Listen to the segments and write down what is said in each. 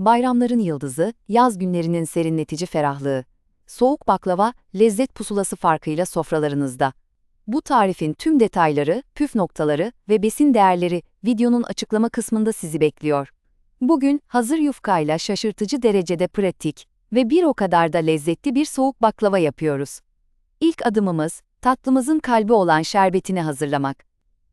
bayramların yıldızı, yaz günlerinin serinletici ferahlığı. Soğuk baklava, lezzet pusulası farkıyla sofralarınızda. Bu tarifin tüm detayları, püf noktaları ve besin değerleri videonun açıklama kısmında sizi bekliyor. Bugün hazır yufkayla şaşırtıcı derecede pratik ve bir o kadar da lezzetli bir soğuk baklava yapıyoruz. İlk adımımız, tatlımızın kalbi olan şerbetini hazırlamak.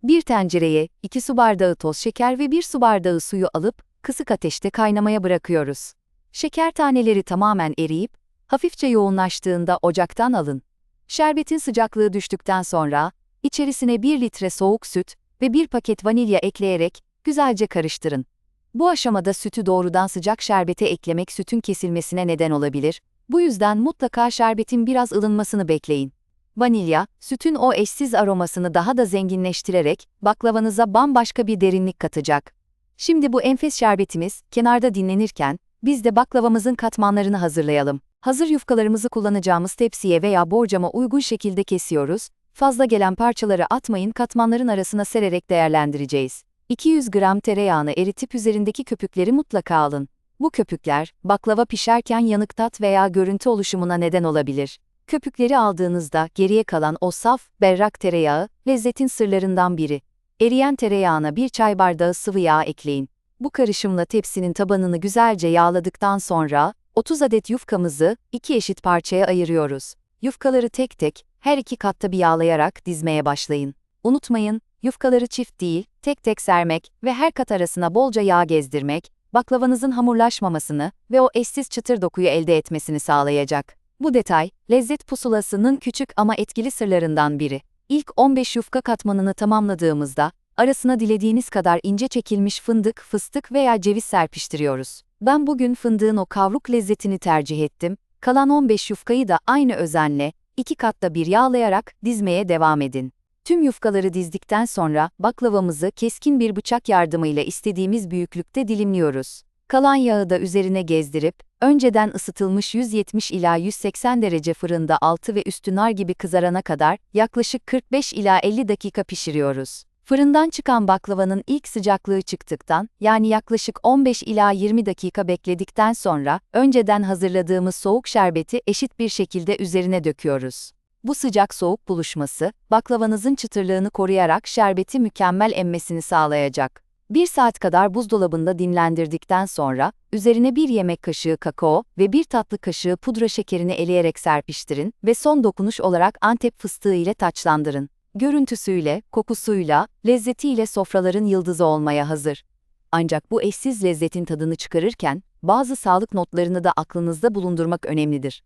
Bir tencereye 2 su bardağı toz şeker ve 1 su bardağı suyu alıp kısık ateşte kaynamaya bırakıyoruz. Şeker taneleri tamamen eriyip hafifçe yoğunlaştığında ocaktan alın. Şerbetin sıcaklığı düştükten sonra içerisine 1 litre soğuk süt ve 1 paket vanilya ekleyerek güzelce karıştırın. Bu aşamada sütü doğrudan sıcak şerbete eklemek sütün kesilmesine neden olabilir. Bu yüzden mutlaka şerbetin biraz ılınmasını bekleyin. Vanilya, sütün o eşsiz aromasını daha da zenginleştirerek baklavanıza bambaşka bir derinlik katacak. Şimdi bu enfes şerbetimiz kenarda dinlenirken biz de baklavamızın katmanlarını hazırlayalım. Hazır yufkalarımızı kullanacağımız tepsiye veya borcama uygun şekilde kesiyoruz. Fazla gelen parçaları atmayın katmanların arasına sererek değerlendireceğiz. 200 gram tereyağını eritip üzerindeki köpükleri mutlaka alın. Bu köpükler, baklava pişerken yanık tat veya görüntü oluşumuna neden olabilir. Köpükleri aldığınızda geriye kalan o saf, berrak tereyağı, lezzetin sırlarından biri. Eriyen tereyağına bir çay bardağı sıvı yağ ekleyin. Bu karışımla tepsinin tabanını güzelce yağladıktan sonra, 30 adet yufkamızı iki eşit parçaya ayırıyoruz. Yufkaları tek tek, her iki katta bir yağlayarak dizmeye başlayın. Unutmayın, yufkaları çift değil, tek tek sermek ve her kat arasına bolca yağ gezdirmek, baklavanızın hamurlaşmamasını ve o eşsiz çıtır dokuyu elde etmesini sağlayacak. Bu detay, lezzet pusulasının küçük ama etkili sırlarından biri. İlk 15 yufka katmanını tamamladığımızda, arasına dilediğiniz kadar ince çekilmiş fındık, fıstık veya ceviz serpiştiriyoruz. Ben bugün fındığın o kavruk lezzetini tercih ettim. Kalan 15 yufkayı da aynı özenle, iki katta bir yağlayarak dizmeye devam edin. Tüm yufkaları dizdikten sonra baklavamızı keskin bir bıçak yardımıyla istediğimiz büyüklükte dilimliyoruz. Kalan yağı da üzerine gezdirip, önceden ısıtılmış 170 ila 180 derece fırında altı ve üstü nar gibi kızarana kadar yaklaşık 45 ila 50 dakika pişiriyoruz. Fırından çıkan baklavanın ilk sıcaklığı çıktıktan, yani yaklaşık 15 ila 20 dakika bekledikten sonra, önceden hazırladığımız soğuk şerbeti eşit bir şekilde üzerine döküyoruz. Bu sıcak soğuk buluşması, baklavanızın çıtırlığını koruyarak şerbeti mükemmel emmesini sağlayacak. Bir saat kadar buzdolabında dinlendirdikten sonra, üzerine bir yemek kaşığı kakao ve bir tatlı kaşığı pudra şekerini eleyerek serpiştirin ve son dokunuş olarak Antep fıstığı ile taçlandırın. Görüntüsüyle, kokusuyla, lezzetiyle sofraların yıldızı olmaya hazır. Ancak bu eşsiz lezzetin tadını çıkarırken, bazı sağlık notlarını da aklınızda bulundurmak önemlidir.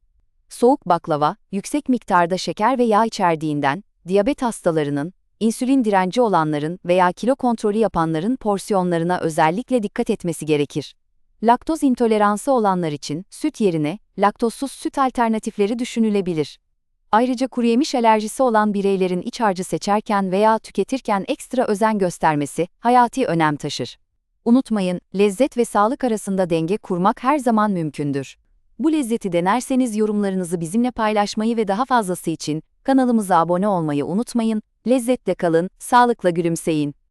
Soğuk baklava, yüksek miktarda şeker ve yağ içerdiğinden, diyabet hastalarının, insülin direnci olanların veya kilo kontrolü yapanların porsiyonlarına özellikle dikkat etmesi gerekir. Laktoz intoleransı olanlar için süt yerine laktozsuz süt alternatifleri düşünülebilir. Ayrıca kuruyemiş alerjisi olan bireylerin iç harcı seçerken veya tüketirken ekstra özen göstermesi hayati önem taşır. Unutmayın, lezzet ve sağlık arasında denge kurmak her zaman mümkündür. Bu lezzeti denerseniz yorumlarınızı bizimle paylaşmayı ve daha fazlası için kanalımıza abone olmayı unutmayın. Lezzetle kalın, sağlıkla gülümseyin.